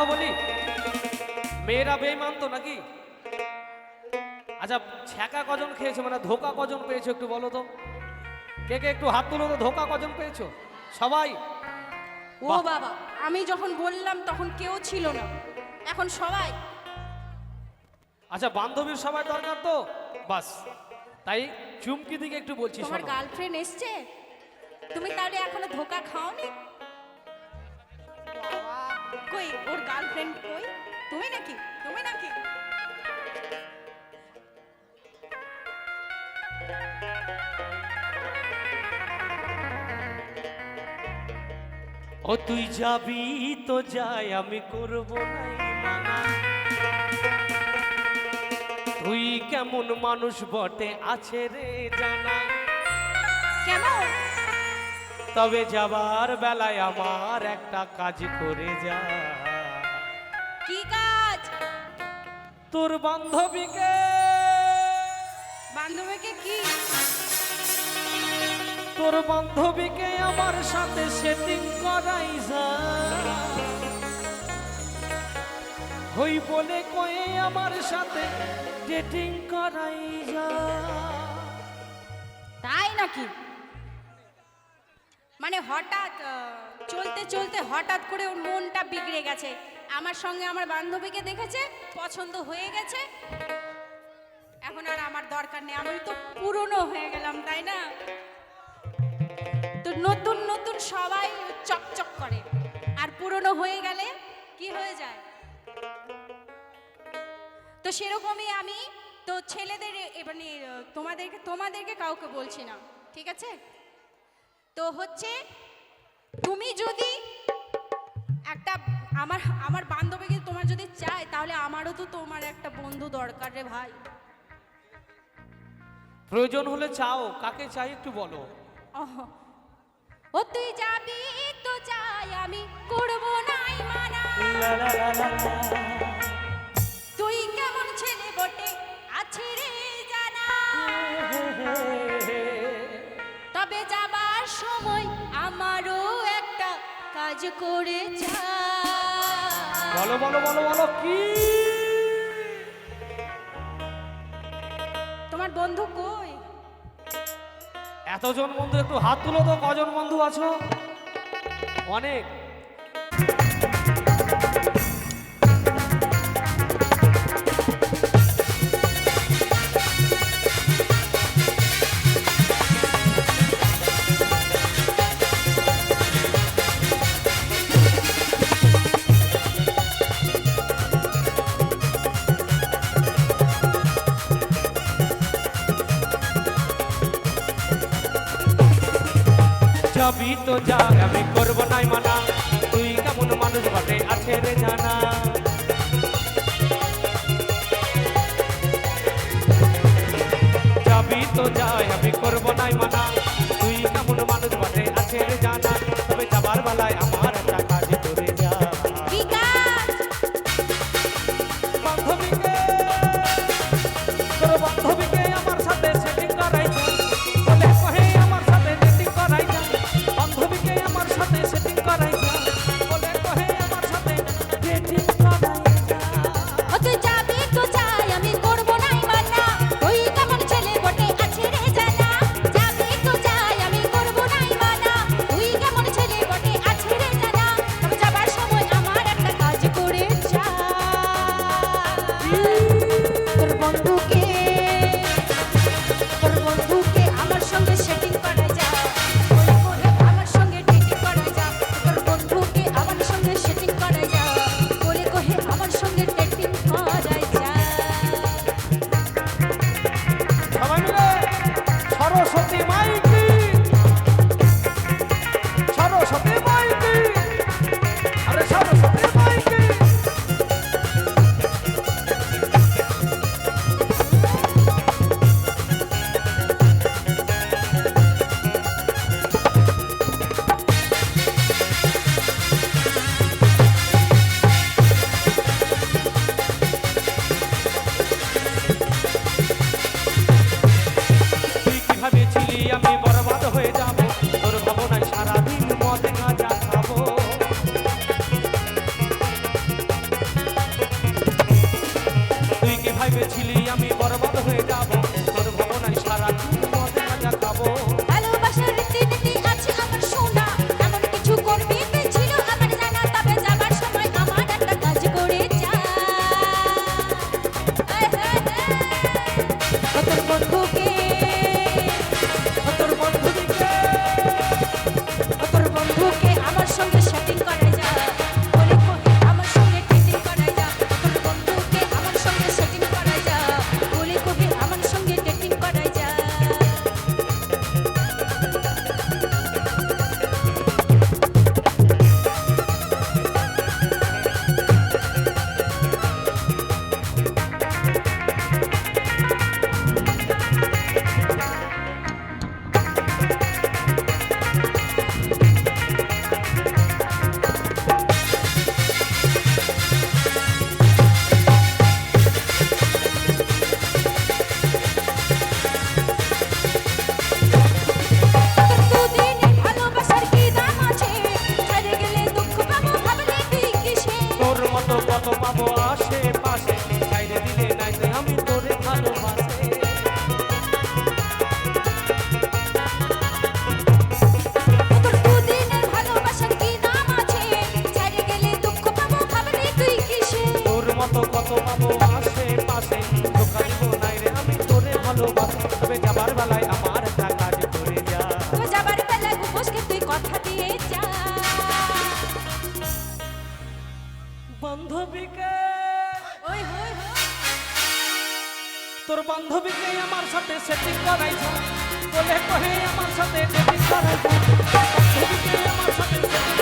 কথা বলি? মেয়েরা বেইমান তো নাকি? আচ্ছা ছ্যাঁকা কজন খেয়েছো? মানে ধোকা কজন পেয়েছ একটু বলো তো? কে কে একটু হাত তুলো তো ধোকা কজন পেয়েছ? সবাই? ও বাবা আমি যখন বললাম তখন কেউ ছিল না। এখন সবাই? আচ্ছা বান্ধবীর সবাই দরকার তো? বাস তাই চুমকি দিকে একটু বলছি তোমার গার্লফ্রেন্ড এসছে? তুমি তাহলে এখনও ধোকা খাওনি? কই? ওর গার্লফ্রেন্ড কই? তুমি নাকি? তুমি নাকি? ও তুই যাবি তো যাই আমি করব নাই মানা। তুই কেমন মানুষ বটে আছে রে জানা। কেন? তবে যাবার বেলায় আমার একটা কাজ করে যা। কি কাজ? তোর বান্ধবীকে। বান্ধবীকে কি? তোর বান্ধবীকে আমার সাথে সেটিং করাই যা। হই বলে কয়ে আমার সাথে ডেটিং করাই যা। তাই নাকি? মানে হঠাৎ চলতে চলতে হঠাৎ করে ওর মনটা বিগড়ে গেছে। আমার সঙ্গে আমার বান্ধবীকে দেখেছে, পছন্দ হয়ে গেছে। এখন আর আমার দরকার নেই, আমি তো পুরনো হয়ে গেলাম, তাই না? তো নতুন নতুন সবাই চকচক করে। আর পুরনো হয়ে গেলে কি হয়ে যায়? তো সেরকমই আমি তো ছেলেদের মানে তোমাদেরকে তোমাদেরকে কাউকে বলছি না, ঠিক আছে? তো হচ্ছে তুমি যদি একটা আমার আমার বান্ধবীকে তোমার যদি চাই তাহলে আমারও তো তোমার একটা বন্ধু দরকার রে ভাই। প্রয়োজন হলে চাও কাকে চাই একটু বলো। ও তুই যাবি তো চাই আমি করব নাই মানা। করে বলো বলো বলো বলো কি? তোমার বন্ধু কই? এতজন বন্ধু একটু হাত তুলো তো কজন বন্ধু আছো? অনেক। যাবি তো যা আমি করব নাই মানা। তুই কেমন মানুষ বটে আছে রে জানা যাবি তো যাই মাইকে পাবো আশেপাশে ছাইরে দিলে নাই রে আমি তোরে ভালোবাসে। তোর দুদিনের ভালোবাসার কি নাম আছে? ছেড়ে গেলে দুঃখ পাবো ভাবলি তুই কিসে? তোর মতো কত পাবো আশেপাশে? ধোকা দিব নাই রে আমি তোরে ভালোবাসি। তবে যাবার বেলায় আমার একটা করে যা। যাবার বেলা তুই কথা দিয়ে যা। বান্ধবীকে তোর বান্ধবীকে আমার সাথে সেটিং করাইছ। বলে কহে, আমার সাথে সেটিং করাইছ। বান্ধবীকে আমার সাথে সেটিং